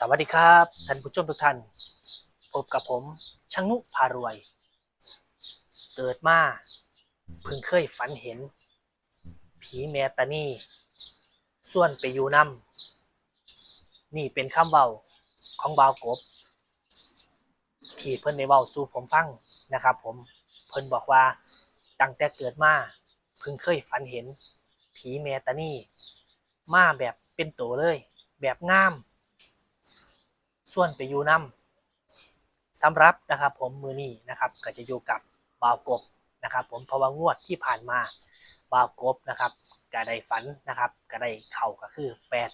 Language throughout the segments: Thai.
สวัสดีครับท่านผู้ชมทุกท่านพบกับผมช่างนุพารวย เกิดมาเพิ่งเคยฝันเห็น ผีแมตานี่ส่วนไปอยู่นำนี่เป็นคำเบาของบาวกบ ที่เพิ่นได้เว้าสู่ผมฟังนะครับ ผมเพิ่นบอกว่าตั้งแต่เกิดมาเพิ่งเคยฝันเห็น ผีแมตานี่มาแบบเป็นตัวเลย แบบงาม ส่วนไปอยู่นำสำหรับนะครับผมมือนี้นะครับก็จะอยู่กับบ่าวกบนะครับ ผมเพราะว่างวดที่ผ่านมาบ่าวกบนะครับก็ได้ฝันนะครับก็ได้เข่าก็คือ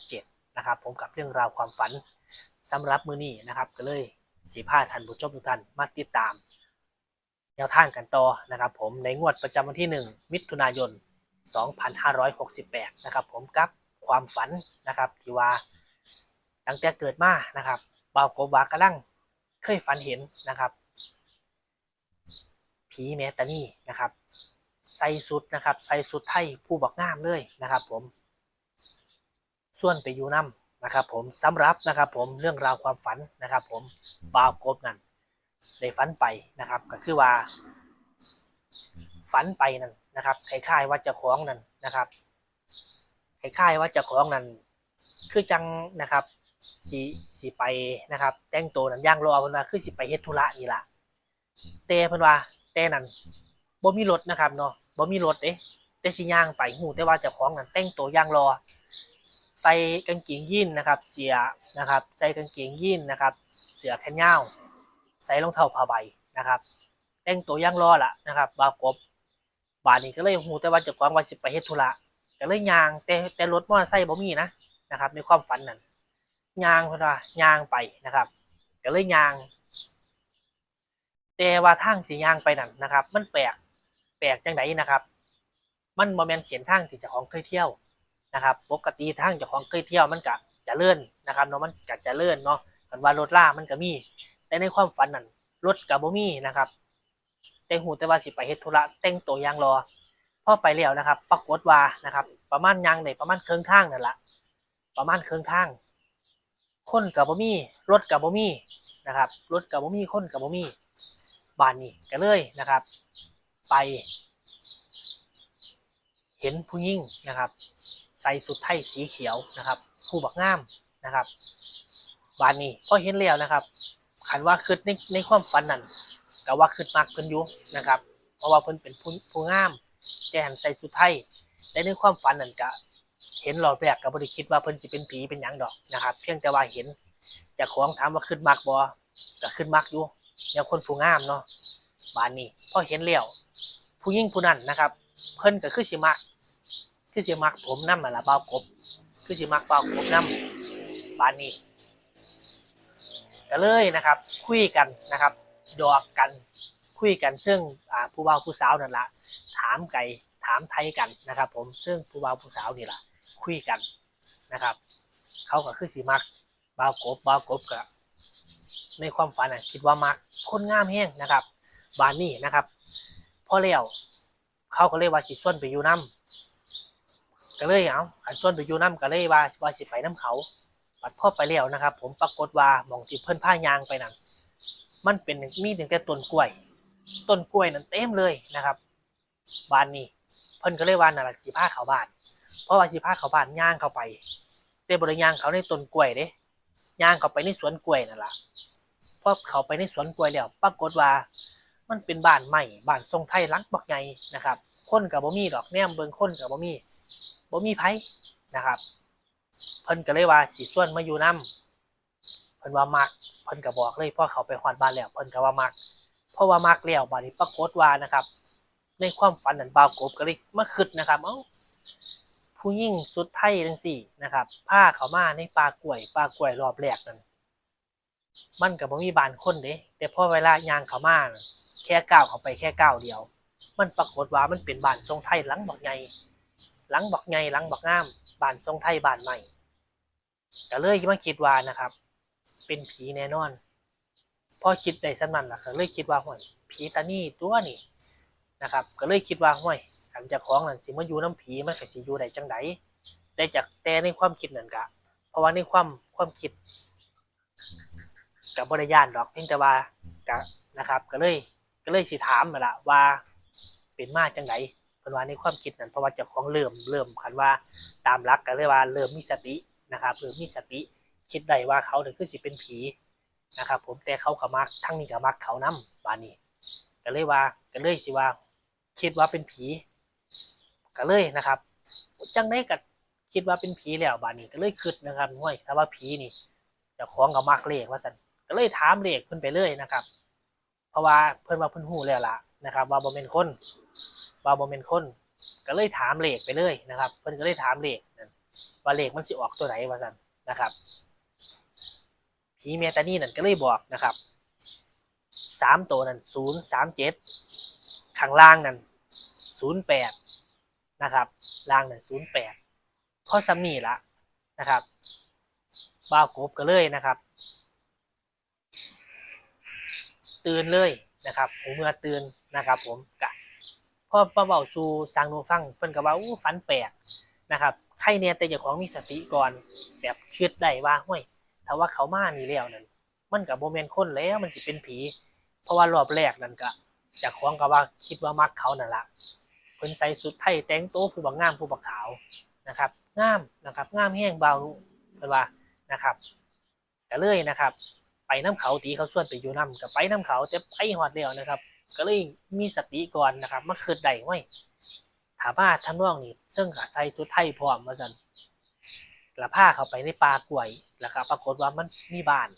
87นะครับ ผมกับเรื่องราวความฝันสำหรับมือนี้นะครับ ก็เลยสีผ้าทันผู้ชมทุกท่านมาติดตาม แนวทางกันต่อนะครับ ผมในงวดประจำวันที่ 1 มิถุนายน 2568 นะครับ ผมกับความฝันนะครับที่ว่าตั้งแต่เกิดมานะครับ บ่าวกบวากระลังเคยฝันเห็นนะครับ ผีแมตานี่นะครับ ใส่สุดนะครับใส่สุดไทยผู้บักงามเลยนะครับ ผม ส่วนไปอยู่น้ำนะครับ ผมสำหรับนะครับ ผมเรื่องราวความฝันนะครับ ผมบ่าวกบนั่นได้ฝันไปนะครับ ก็คือว่า ฝันไปนั่นนะครับคล้ายๆว่าจะคล้องนั่นนะครับคล้ายๆว่าจะคล้องนั่นคือจังนะครับ สีสีไปนะครับ แต่งตัวนั่นย่างรอเพิ่นว่าคือสิไปเฮ็ดธุระนี่ล่ะแต่เพิ่นว่าแต่นั่นบ่มีรถนะครับเนาะบ่มีรถเด้แต่สิย่างไปหูแต่ว่าเจ้าของนั่นแต่งตัวย่างรอ ใส่กางเกงยีนนะครับ เสียนะครับ ใส่กางเกงยีนนะครับ เสื้อแขนยาวใส่รองเท้าผ้าใบนะครับ แต่งตัวย่างรอล่ะนะครับบากบ บานนี้ก็เลยหูแต่ว่าเจะฟังว่าสิไปเฮ็ดธุระก็เลยยางแต่แต่รถมอเตอร์ไซค์บ่มีนะนะครับ ในความฝันนั้น ยางเพิ่นว่ายางไปนะครับก็เลยยางแต่ว่าทางที่ยางไปนั่นนะครับ มันแปลกแปลกจังไดนะครับ มันบ่แม่นเสียนทางที่เจ้าของเคยเที่ยวนะครับ ปกติทางเจ้าของเคยเที่ยวมันก็เจะเลื่อนนะครับเนาะมันก็เจะเลื่อนเนาะกันว่ารถล่ามันก็มี แต่ในความฝันนั่นรถก็บ่มีนะครับ แต่หูแต่ว่าสิไปเฮ็ดธุระแต่งตัวยางรอพอไปแล้วนะครับ ปรากฏว่านะครับ ประมาณยางในประมาณเครื่องทางนั่นละประมาณเครื่องทาง คนกับบ่มีรถกับบ่มีนะครับรถกับบ่มีคนกับบ่มีบ้านนี้ก็เลยนะครับ ไป เห็นผู้หญิงนะครับ ใส่สุดไทยสีเขียวนะครับ ผู้บักงามนะครับบ้านนี้พอเห็นแล้วนะครับขันว่าคืดในในความฝันนั่นก็ว่าขึ้นมากเพิ่นอยู่นะครับ เพราะว่าเพิ่นเป็นผู้ผู้งามแกหันใส่สุดไทยแต่ในความฝันนั่นก็ เห็นรอบแรกก็บ่ได้คิดว่าเพิ่นสิเป็นผีเป็นหยังดอกนะครับ เพียงแต่ว่าเห็นจากของถามว่าขึ้นมากบ่ก็ขึ้นมากอยู่แนวคนผู้งามเนาะบานนี้พอเห็นแล้วผู้หญิงผู้นั้นนะครับ เพิ่นก็คือสิมักคือสิมักผมนำล่ะบ่ากบ คือสิมักบ่ากบนำบานนี้ก็เลยนะครับ คุยกันนะครับดอกกันคุยกันซึ่งผู้บ่าวผู้สาวนั่นละถามไก่ถามไทยกันนะครับ ผมซึ่งผู้บ่าวผู้สาวนี่แหละ คุยกันนะครับ เขาก็คือสีมักบาวกบบาวกบก็ในความฝันน่ะคิดว่ามักคนงามแห้งนะครับ บานนี้นะครับพอแล้วเขาก็เลยว่าสิส่วนไปอยู่น้ำก็เลยเอาอันส่วนไปอยู่น้ำก็เลยว่าว่าสิไปน้ำเขาปัดพ่อไปแล้วนะครับ ผมปรากฏว่ามองที่เพิ่นผ้ายางไปนั่นมันเป็นมีถึงแต่ต้นกล้วย ต้นกล้วยนั่นเต็มเลยนะครับ บานนี้เพิ่นก็เลยว่าน่ะล่ะสิพาขาวบาน เพราะว่าสิพาเขาบ้านย่างเข้าไปแต่บริย่างเขาในต้นกล้วยเด้ย่างเข้าไปในสวนกล้วยนั่นล่ะพอเขาไปในสวนกล้วยแล้วปรากฏว่า มันเป็นบ้านใหม่บ้านทรงไทยลังบักใหญ่นะครับ คนกับบ่มีดอกแนมเบิ่งคนกับบ่มีบ่มีไผนะครับ เพิ่นก็เลยว่าสิส่วนมาอยู่นํเพิ่นว่ามักเพิ่นก็บอกเลยพอเขาไปฮอดบ้านแล้วเพิ่นก็ว่ามักเพราะว่ามักแล้วบัดนี้ปรากฏว่านะครับ ในความฝันนั้นบ่าวกบก็เลยมาคิดนะครับ เอ้า ผู้หญิงสุดไทยจังซี่นะครับพาเขามาในป่ากล้วยป่ากล้วยรอบแรกนั้นมันก็บ่มีบานคนเด้แต่พอเวลายางเขามานแค่ก้าวเข้าไปแค่ก้าวเดียว มันปรากฏว่ามันเป็นบานทรงไทยหลังบักใหญ่หลังบักใหญ่หลังบักงามบานทรงไทยบานใหม่ก็เลยมาคิดว่านะครับ เป็นผีแน่นอนพอคิดได้สำนันล่ะก็เลยคิดว่าห่วยผีตานี่ตัวนี่ นะครับ ก็เลยคิดว่าห่วยขันจะคล้าของนั่นสิมาอยู่น้ำผีมันก็สิอยู่ได้จังไดแต่จากแต่ในความคิดนั่นกะ เพราะว่าในความความคิดกับบริยานดอกเพียงแต่ว่าก็นะครับ ก็เลยก็เลยสิถามมาละว่าเป็นมาจังไดเพิ่นว่าในความคิดนั้นเพราะว่าเจ้าของเริ่มเริ่มคันว่าตามหลักก็เลยว่าเริ่มมีสตินะครับเริ่มมีสติคิดได้ว่าเขาเนี่ยคือสิเป็นผีนะครับ ผมแต่เขาก็มักทั้งนี้ก็มักเขานํบานนี้ก็เลยว่าก็เลยสิว่า คิดว่าเป็นผีก็เลยนะครับ จังได้ก็คิดว่าเป็นผีแล้วบานนี้ก็เลยคิดนะครับห้วยถ้าว่าผีนี่เจ้าของก็มักเลขว่าซั่นก็เลยถามเลขเพิ่นไปเลยนะครับ เพราะว่าเพิ่นว่าเพิ่นฮู้แล้วล่ะนะครับ ว่าบ่แม่นคนว่าบ่แม่นคนก็เลยถามเลขไปเลยนะครับ เพิ่นก็เลยถามเลขนั่นว่าเลขมันสิออกตัวไหนว่าซั่นนะครับผีเมตานี่นั่นก็เลยบอกนะครับสามตัวนั่นศูนย์สามเจ็ด ข้างล่างนั่นศูนย์แปดนะครับล่างนั่นศูนย์แปดข้อซ้ำนี่ละนะครับบ้าวกบก็เลยนะครับ ตื่นเลยนะครับหูเมื่อตื่นนะครับ ผมกะพ่อป้าเบาสู่สังโนฟังเพิ่นก็ว่าอู้ฝันแปลกนะครับใครเนี่ยแต่เจ้าของมีสติก่อนแบบคิดได้ว่าห้วยถ้าว่าเขามานี่แล้วนั่นมันกับโมเมนต์คนแล้วมันสิเป็นผี เพราะว่ารอบแรกนั่นก็ จากของก็ว่าคิดว่ามักเขานั่นละเพิ่นใส่สุดไทยแต่งโตวผู้บักงามผู้บักขาวนะครับงามนะครับงามแห้งเบาเพิ่นว่านะครับก็เลยนะครับ ไปน้ำเขาตีเขาส่วนไปอยู่น้ำกับไปน้ำเขาแต่ไปหอดเดียวนะครับ ก็เลยมีสติก่อนนะครับมาคืนใดไว้ถามว่าทำนองนี้ซึ่งกับไทยสุดไทยพร้อมมาสันละผ้าเข้าไปในป่ากล้วยแล้วก็ปรากฏว่ามันมีบ้าน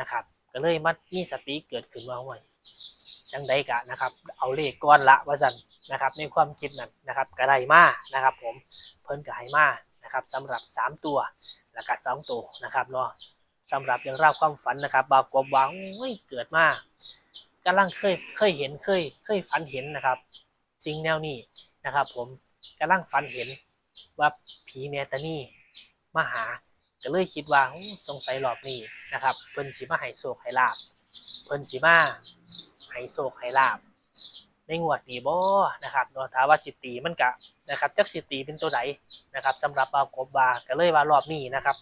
นะครับ ก็เลยมันมีสติเกิดขึ้นว่าห้วย จังใดกะนะครับ เอาเลขก้อนละว่าสันนะครับ ในความคิดนั้นนะครับกระไดมานะครับ ผมเพิ่นกระไดมานะครับสำหรับสามตัวแล้วก็สองตัวนะครับเนาะสำหรับเรื่องราวความฝันนะครับบาวกบวางโอ้ยเกิดมากำลังเคยเคยเห็นเคยเคยฝันเห็นนะครับ สิ่งแนวนี้นะครับ ผมกำลังฝันเห็นว่าผีเมตานี่มาหาก็เลยคิดว่าสงสัยรอบนี้นะครับ เพิ่นสิมาให้โศกให้ลาบเพิ่นสิมา ให้โศกให้ลาบในงวดนี้บ่นะครับเนาถ้าว่าสิตีมันกะนะครับจักสิตีเป็นตัวใดนนะครับสำหรับบาวกบวาก็เลยว่ารอบนี้นะครับ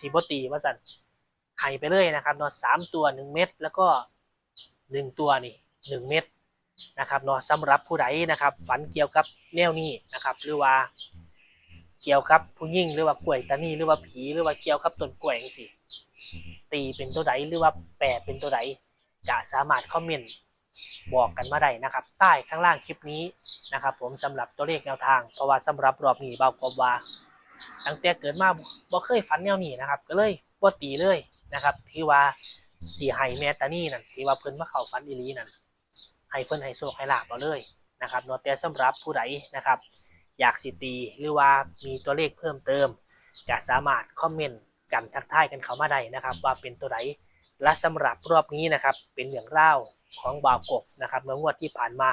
สิบ่ตีว่าซั่นให้ไปเลยนะครับเนาะสามตัวหนึ่งเม็ดแล้วก็หนึ่งตัวนี่หนึ่งเม็ดนะครับเนาะสำหรับผู้ใดนะครับ ฝันเกี่ยวกับแนวนี้นะครับ หรือว่าเกี่ยวกับผู้ยิ่งหรือว่ากล้วยตานี่หรือว่าผีหรือว่าเกี่ยวกับต้นกล้วยจังซี่ตีเป็นตัวใดหรือว่าแปลเป็นตัวใดจะสามารถคอมเมนต์ บอกกันมาได้นะครับ ใต้ข้างล่างคลิปนี้นะครับ ผมสำหรับตัวเลขแนวทาง เพราะว่าสำหรับรอบนี้เบากว่าตั้งแต่เกิดมาบ่เคยฝันแนวนี้นะครับ ก็เลยบ่ตีเลยนะครับที่ว่าสีไห้แมตานี่นั่นที่ว่าเพิ่นมาเข้าฝันอีลีนั่นให้เพิ่นให้โชคให้ลาบเอาเลยนะครับนาะแต่สำหรับผู้ใดนะครับ อยากสิตีหรือว่ามีตัวเลขเพิ่มเติมจะสามารถคอมเมนต์กันทักทายกันเข้ามาได้นะครับ ว่าเป็นตัวใด และสำหรับรอบนี้นะครับ เป็นเรื่องเล่าของบาวกบนะครับเมื่องวดที่ผ่านมา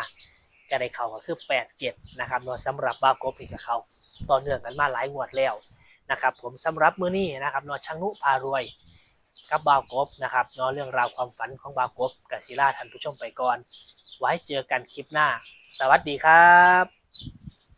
จะได้เขาก็คือ87นะครับเนาะสำหรับบาวกบนี่ก็เขาต่อเนื่องกันมาหลายงวดแล้วนะครับผมสำหรับมื้อนี้นะครับเนอช่างนุพารวยกับบาวกบนะครับเนอเรื่องราวความฝันของบาวกบกับศิลาท่านผู้ชมไปก่อน ไว้เจอกันคลิปหน้า สวัสดีครับ